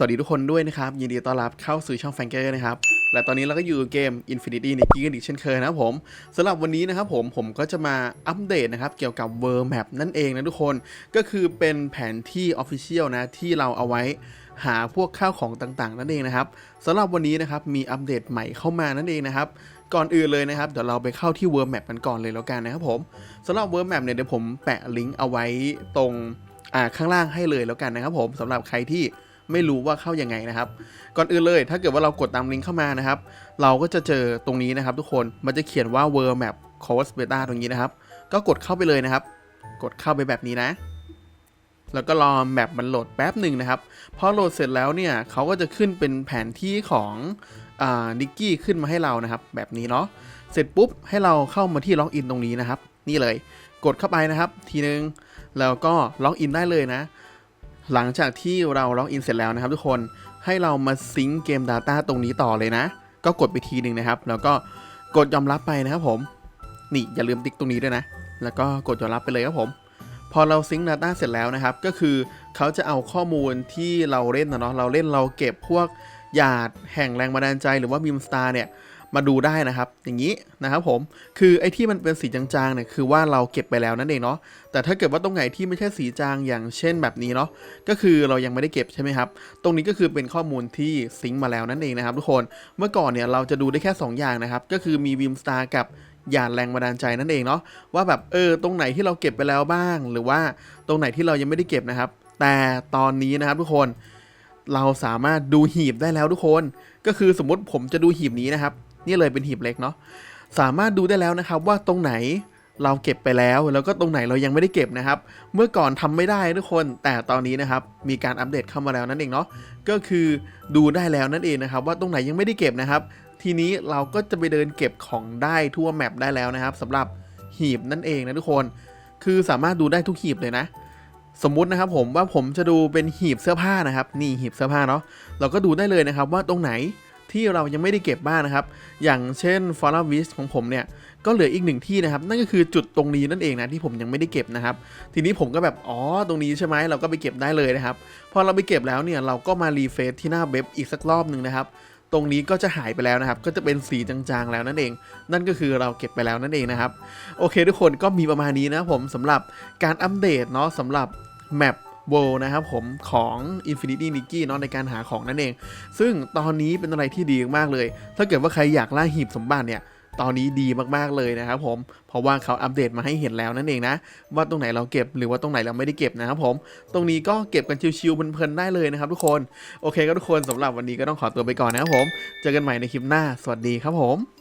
สวัสดีทุกคนด้วยนะครับ ยินดีต้อนรับเข้าสู่ช่องแฟงเกอร์นะครับ และตอนนี้เราก็อยู่เกม Infinity n i k i กันอีกเช่นเคยนะครับผมสำหรับวันนี้นะครับผมผมก็จะมาอัปเดตนะครับ เกี่ยวกับ World Map นั่นเองนะทุกคนก็คือเป็นแผนที่ Official นะ ที่เราเอาไว้หาพวกข้าวของต่างๆ นั่นเองนะครับสำหรับวันนี้นะครับมีอัปเดตใหม่เข้ามานั่นเองนะครับก่อนอื่นเลยนะครับเดี๋ยวเราไปเข้าที่ World Map กันก่อนเลยแล้วกันนะครับผมสำหรับ World Map เนี่ยเดี๋ยวผมแปะลิงก์เอาไว้ตรงข้างล่างให้เลยแล้วกันนะครับผมสำหรับใครที่ ไม่รู้ว่าเข้ายังไงนะครับ ก่อนอื่นเลย ถ้าเกิดว่าเรากดตามลิงก์เข้ามานะครับ เราก็จะเจอตรงนี้นะครับ ทุกคนมันจะเขียนว่า World Map Course Beta ตรงนี้นะครับ ก็กดเข้าไปเลยนะครับ กดเข้าไปแบบนี้นะแล้วก็รอแมปมันโหลดแป๊บหนึ่งนะครับ พอโหลดเสร็จแล้วเนี่ยเขาก็จะขึ้นเป็นแผนที่ของนิกกี้ขึ้นมาให้เรานะครับ แบบนี้เนาะ เสร็จปุ๊บให้เราเข้ามาที่ล็อกอินตรงนี้นะครับ นี่เลย กดเข้าไปนะครับ ทีนึง แล้วก็ล็อกอินได้เลยนะ หลังจากที่เราล็อกอินเสร็จแล้วนะครับทุกคนให้เรามาซิงค์เกม Data ตรงนี้ต่อเลยนะ ก็กดไปทีหนึ่งนะครับ แล้วก็กดยอมรับไปนะครับผม นี่อย่าลืมติ๊กตรงนี้ด้วยนะ แล้วก็กดยอมรับไปเลยครับผม พอเราซิงค์ Data เสร็จแล้วนะครับ ก็คือเขาจะเอาข้อมูลที่เราเล่นนะเนาะเราเล่นเราเก็บพวกหยาดแห่งแรงบันดาลใจหรือว่าบีมสตาร์เนี่ย มาดูได้นะครับ อย่างนี้นะครับผมคือไอ้ที่มันเป็นสีจางๆเนี่ยคือว่าเราเก็บไปแล้วนั่นเองเนาะแต่ถ้าเกิดว่าตรงไหนที่ไม่ใช่สีจางอย่างเช่นแบบนี้เนาะก็คือเรายังไม่ได้เก็บใช่ไหมครับ ตรงนี้ก็คือเป็นข้อมูลที่ซิงค์มาแล้วนั่นเองนะครับ ทุกคนเมื่อก่อนเนี่ยเราจะดูได้แค่ 2 อย่างนะครับ ก็คือมีบีมสตาร์กับหยาดแรงบันดาลใจนั่นเองเนาะว่าแบบเออตรงไหนที่เราเก็บไปแล้วบ้าง หรือว่าตรงไหนที่เรายังไม่ได้เก็บนะครับ แต่ตอนนี้นะครับทุกคนเราสามารถดูหีบได้แล้วทุกคน ก็คือสมมติผมจะดูหีบนี้นะครับ นี่เลยเป็นหีบเล็กเนาะสามารถดูได้แล้วนะครับว่าตรงไหนเราเก็บไปแล้วแล้วก็ตรงไหนเรายังไม่ได้เก็บนะครับ เมื่อก่อนทำไม่ได้ทุกคนแต่ตอนนี้นะครับมีการอัปเดตเข้ามาแล้วนั่นเองเนาะก็คือดูได้แล้วนั่นเองนะครับ ว่าตรงไหนยังไม่ได้เก็บนะครับ ทีนี้เราก็จะไปเดินเก็บของได้ทั่วแมปได้แล้วนะครับสำหรับหีบนั่นเองนะทุกคน คือสามารถดูได้ทุกหีบเลยนะ สมมุตินะครับผมว่าผมจะดูเป็นหีบเสื้อผ้านะครับ นี่หีบเสื้อผ้าเนาะเราก็ดูได้เลยนะครับว่าตรงไหน ที่เรายังไม่ได้เก็บบ้างนะครับ อย่างเช่น f o r a v i s ของผมเนี่ยก็เหลืออีกหนึ่งที่นะครับ นั่นก็คือจุดตรงนี้นั่นเองนะที่ผมยังไม่ได้เก็บนะครับ ทีนี้ผมก็แบบอ๋อตรงนี้ใช่ไหมเราก็ไปเก็บได้เลยนะครับพอเราไปเก็บแล้วเนี่ยเราก็มารีเฟซที่หน้าเว็บอีกสักรอบหนึ่งนะครับตรงนี้ก็จะหายไปแล้วนะครับ ก็จะเป็นสีจางๆแล้วนั่นเอง นั่นก็คือเราเก็บไปแล้วนั่นเองนะครับ โอเคทุกคนก็มีประมาณนี้นะผมสำหรับการอัปเดตเนาะสำหรับแมป w o r l d นะครับผมของ Infinity n i k i เนาะในการหาของนั่นเอง ซึ่งตอนนี้เป็นอะไรที่ดีมากเลย ถ้าเกิดว่าใครอยากล่าหีบสมบัติเนี่ยตอนนี้ดีมากๆเลยนะครับผม เพราะว่าเขาอัปเดตมาให้เห็นแล้วนั่นเองนะ ว่าตรงไหนเราเก็บหรือว่าตรงไหนเราไม่ได้เก็บนะครับผม ตรงนี้ก็เก็บกันชิวๆเพลินๆได้เลยนะครับทุกคน โอเคก็ทุกคนสำหรับวันนี้ก็ต้องขอตัวไปก่อนนะครับผม เจอกันใหม่ในคลิปหน้า สวัสดีครับผม